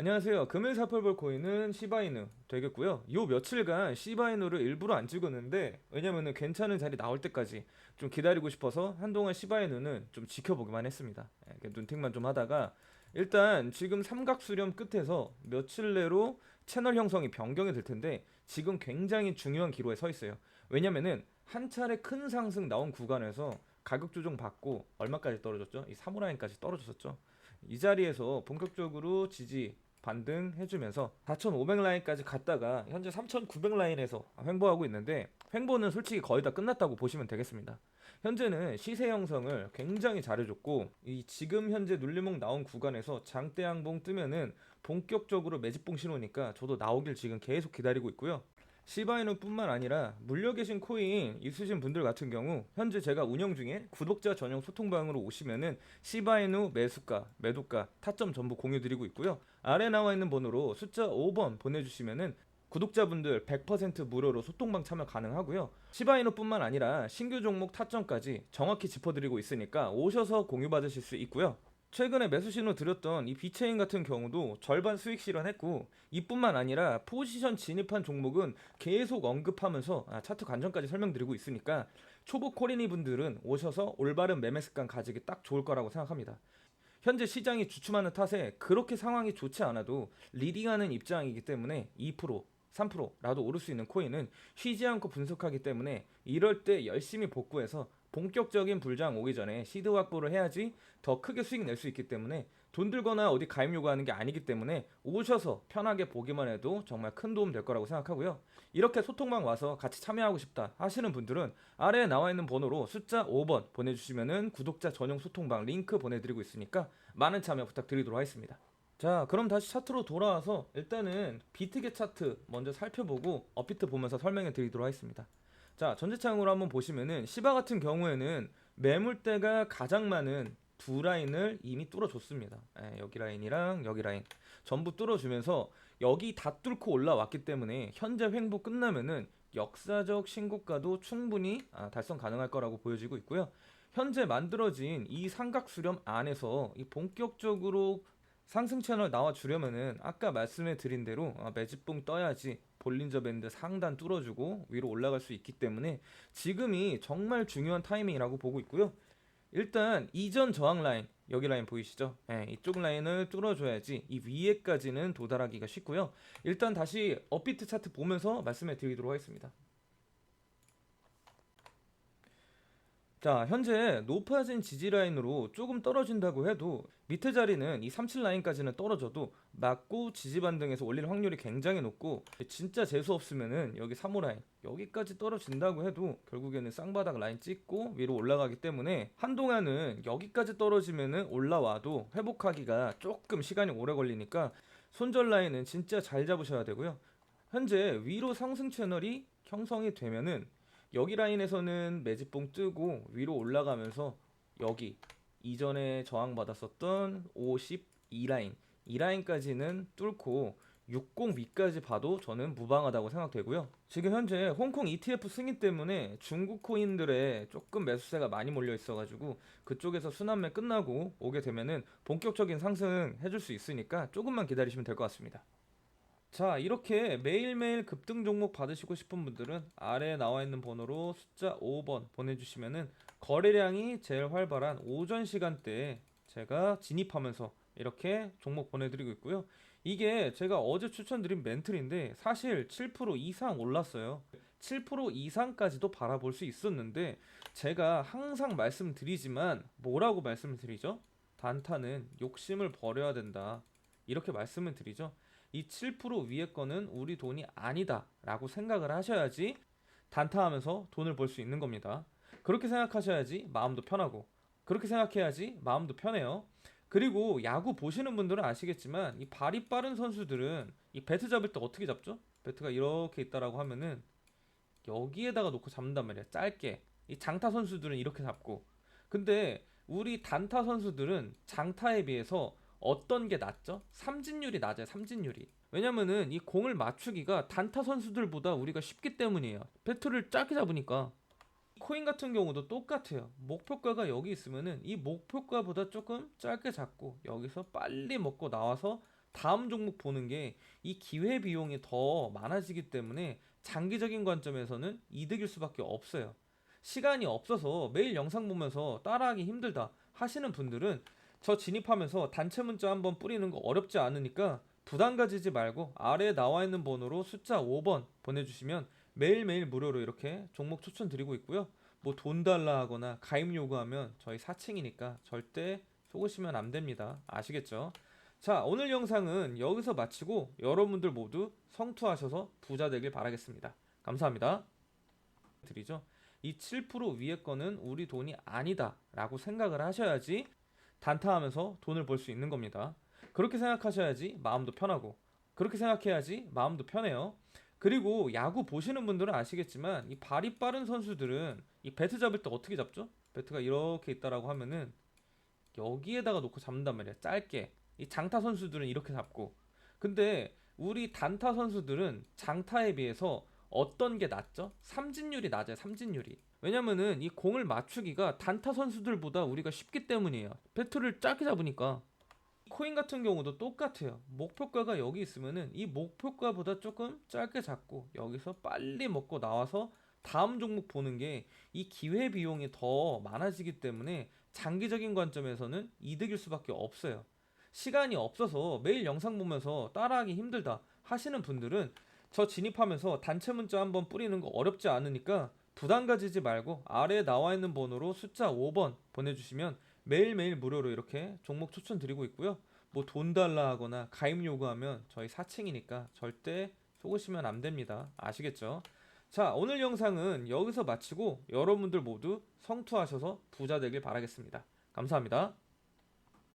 안녕하세요. 금일 사펄볼 코인은 시바이누 되겠고요. 요 며칠간 시바이누를 일부러 안 찍었는데 왜냐면은 괜찮은 자리 나올 때까지 좀 기다리고 싶어서 한동안 시바이누는 좀 지켜보기만 했습니다. 예, 눈팅만 좀 하다가 일단 지금 삼각 수렴 끝에서 며칠 내로 채널 형성이 변경이 될 텐데 지금 굉장히 중요한 기로에 서 있어요. 왜냐면은 한 차례 큰 상승 나온 구간에서 가격 조정 받고 얼마까지 떨어졌죠? 이 사무라인까지 떨어졌었죠. 이 자리에서 본격적으로 지지 반등 해주면서 4,500 라인까지 갔다가 현재 3,900 라인에서 횡보하고 있는데 횡보는 솔직히 거의 다 끝났다고 보시면 되겠습니다. 현재는 시세 형성을 굉장히 잘해줬고 이 지금 현재 눌림목 나온 구간에서 장대 양봉 뜨면은 본격적으로 매집봉 신호니까 저도 나오길 지금 계속 기다리고 있고요. 시바이누뿐만 아니라 물려 계신 코인 있으신 분들 같은 경우 현재 제가 운영 중에 구독자 전용 소통방으로 오시면은 시바이누 매수가, 매도가, 타점 전부 공유 드리고 있고요. 아래 나와 있는 번호로 숫자 5번 보내주시면은 구독자분들 100% 무료로 소통방 참여 가능하고요. 시바이누뿐만 아니라 신규 종목 타점까지 정확히 짚어드리고 있으니까 오셔서 공유 받으실 수 있고요. 최근에 매수 신호 드렸던 이 비체인 같은 경우도 절반 수익 실현했고 이뿐만 아니라 포지션 진입한 종목은 계속 언급하면서 아, 차트 관점까지 설명드리고 있으니까 초보 코리니 분들은 오셔서 올바른 매매 습관 가지기 딱 좋을 거라고 생각합니다. 현재 시장이 주춤하는 탓에 그렇게 상황이 좋지 않아도 리딩하는 입장이기 때문에 2% 3%라도 오를 수 있는 코인은 쉬지 않고 분석하기 때문에 이럴 때 열심히 복구해서 본격적인 불장 오기 전에 시드 확보를 해야지 더 크게 수익 낼 수 있기 때문에 돈 들거나 어디 가입 요구하는 게 아니기 때문에 오셔서 편하게 보기만 해도 정말 큰 도움 될 거라고 생각하고요. 이렇게 소통방 와서 같이 참여하고 싶다 하시는 분들은 아래에 나와 있는 번호로 숫자 5번 보내주시면은 구독자 전용 소통방 링크 보내드리고 있으니까 많은 참여 부탁드리도록 하겠습니다. 자, 그럼 다시 차트로 돌아와서 일단은 비트게 차트 먼저 살펴보고 업비트 보면서 설명해 드리도록 하겠습니다. 자, 전체창으로 한번 보시면은 시바 같은 경우에는 매물대가 가장 많은 두 라인을 이미 뚫어줬습니다. 예, 여기 라인이랑 여기 라인 전부 뚫어주면서 여기 다 뚫고 올라왔기 때문에 현재 횡보 끝나면은 역사적 신고가도 충분히 아, 달성 가능할 거라고 보여지고 있고요. 현재 만들어진 이 삼각 수렴 안에서 이 본격적으로 상승 채널 나와 주려면은 아까 말씀해 드린 대로 아, 매집봉 떠야지 볼린저 밴드 상단 뚫어주고 위로 올라갈 수 있기 때문에 지금이 정말 중요한 타이밍이라고 보고 있고요. 일단 이전 저항 라인 여기 라인 보이시죠? 네, 이쪽 라인을 뚫어줘야지 이 위에까지는 도달하기가 쉽고요. 일단 다시 업비트 차트 보면서 말씀해 드리도록 하겠습니다. 자, 현재 높아진 지지 라인으로 조금 떨어진다고 해도 밑에 자리는 이 37 라인까지는 떨어져도 맞고 지지 반등해서 올릴 확률이 굉장히 높고 진짜 재수 없으면은 여기 3호 라인 여기까지 떨어진다고 해도 결국에는 쌍바닥 라인 찍고 위로 올라가기 때문에 한동안은 여기까지 떨어지면은 올라와도 회복하기가 조금 시간이 오래 걸리니까 손절 라인은 진짜 잘 잡으셔야 되고요. 현재 위로 상승 채널이 형성이 되면은 여기 라인에서는 매집봉 뜨고 위로 올라가면서 여기 이전에 저항받았었던 52 라인 이 라인까지는 뚫고 60 위까지 봐도 저는 무방하다고 생각되고요. 지금 현재 홍콩 ETF 승인 때문에 중국 코인들의 조금 매수세가 많이 몰려 있어가지고 그쪽에서 순환매 끝나고 오게 되면은 본격적인 상승 해줄 수 있으니까 조금만 기다리시면 될 것 같습니다. 자, 이렇게 매일매일 급등 종목 받으시고 싶은 분들은 아래에 나와 있는 번호로 숫자 5번 보내주시면은 거래량이 제일 활발한 오전 시간대에 제가 진입하면서 이렇게 종목 보내드리고 있고요. 이게 제가 어제 추천드린 멘틀인데 사실 7% 이상 올랐어요. 7% 이상까지도 바라볼 수 있었는데 제가 항상 말씀드리지만 뭐라고 말씀을 드리죠? 단타는 욕심을 버려야 된다. 이렇게 말씀을 드리죠. 이 7% 위에 거는 우리 돈이 아니다 라고 생각을 하셔야지 단타하면서 돈을 벌 수 있는 겁니다. 그렇게 생각하셔야지 마음도 편하고 그렇게 생각해야지 마음도 편해요. 그리고 야구 보시는 분들은 아시겠지만 이 발이 빠른 선수들은 이 배트 잡을 때 어떻게 잡죠? 배트가 이렇게 있다라고 하면은 여기에다가 놓고 잡는단 말이야. 짧게. 이 장타 선수들은 이렇게 잡고. 근데 우리 단타 선수들은 장타에 비해서 어떤 게 낫죠? 삼진율이 낮아요. 삼진율이. 왜냐면은 이 공을 맞추기가 단타 선수들보다 우리가 쉽기 때문이에요. 배트를 짧게 잡으니까. 코인 같은 경우도 똑같아요. 목표가가 여기 있으면은 이 목표가보다 조금 짧게 잡고 여기서 빨리 먹고 나와서 다음 종목 보는 게 이 기회 비용이 더 많아지기 때문에 장기적인 관점에서는 이득일 수밖에 없어요. 시간이 없어서 매일 영상 보면서 따라하기 힘들다 하시는 분들은 저 진입하면서 단체 문자 한번 뿌리는 거 어렵지 않으니까 부담 가지지 말고 아래에 나와 있는 번호로 숫자 5번 보내주시면 매일매일 무료로 이렇게 종목 추천 드리고 있고요. 뭐 돈 달라 하거나 가입 요구하면 저희 사칭이니까 절대 속으시면 안 됩니다. 아시겠죠? 자, 오늘 영상은 여기서 마치고 여러분들 모두 성투하셔서 부자 되길 바라겠습니다. 감사합니다. 드리죠. 이 7% 위에 거는 우리 돈이 아니다 라고 생각을 하셔야지 단타하면서 돈을 벌 수 있는 겁니다. 그렇게 생각하셔야지 마음도 편하고 그렇게 생각해야지 마음도 편해요. 그리고 야구 보시는 분들은 아시겠지만 이 발이 빠른 선수들은 이 배트 잡을 때 어떻게 잡죠? 배트가 이렇게 있다라고 하면은 여기에다가 놓고 잡는단 말이야. 짧게. 이 장타 선수들은 이렇게 잡고. 근데 우리 단타 선수들은 장타에 비해서 어떤 게 낫죠? 삼진율이 낮아요. 삼진율이. 왜냐면은 이 공을 맞추기가 단타 선수들보다 우리가 쉽기 때문이에요. 배트를 짧게 잡으니까. 코인 같은 경우도 똑같아요. 목표가가 여기 있으면은 이 목표가보다 조금 짧게 잡고 여기서 빨리 먹고 나와서 다음 종목 보는 게 이 기회 비용이 더 많아지기 때문에 장기적인 관점에서는 이득일 수밖에 없어요. 시간이 없어서 매일 영상 보면서 따라하기 힘들다 하시는 분들은 저 진입하면서 단체 문자 한번 뿌리는 거 어렵지 않으니까 부담 가지지 말고 아래에 나와 있는 번호로 숫자 5번 보내주시면 매일매일 무료로 이렇게 종목 추천 드리고 있고요. 뭐 돈 달라 하거나 가입 요구하면 저희 사칭이니까 절대 속으시면 안 됩니다. 아시겠죠? 자, 오늘 영상은 여기서 마치고 여러분들 모두 성투하셔서 부자 되길 바라겠습니다. 감사합니다.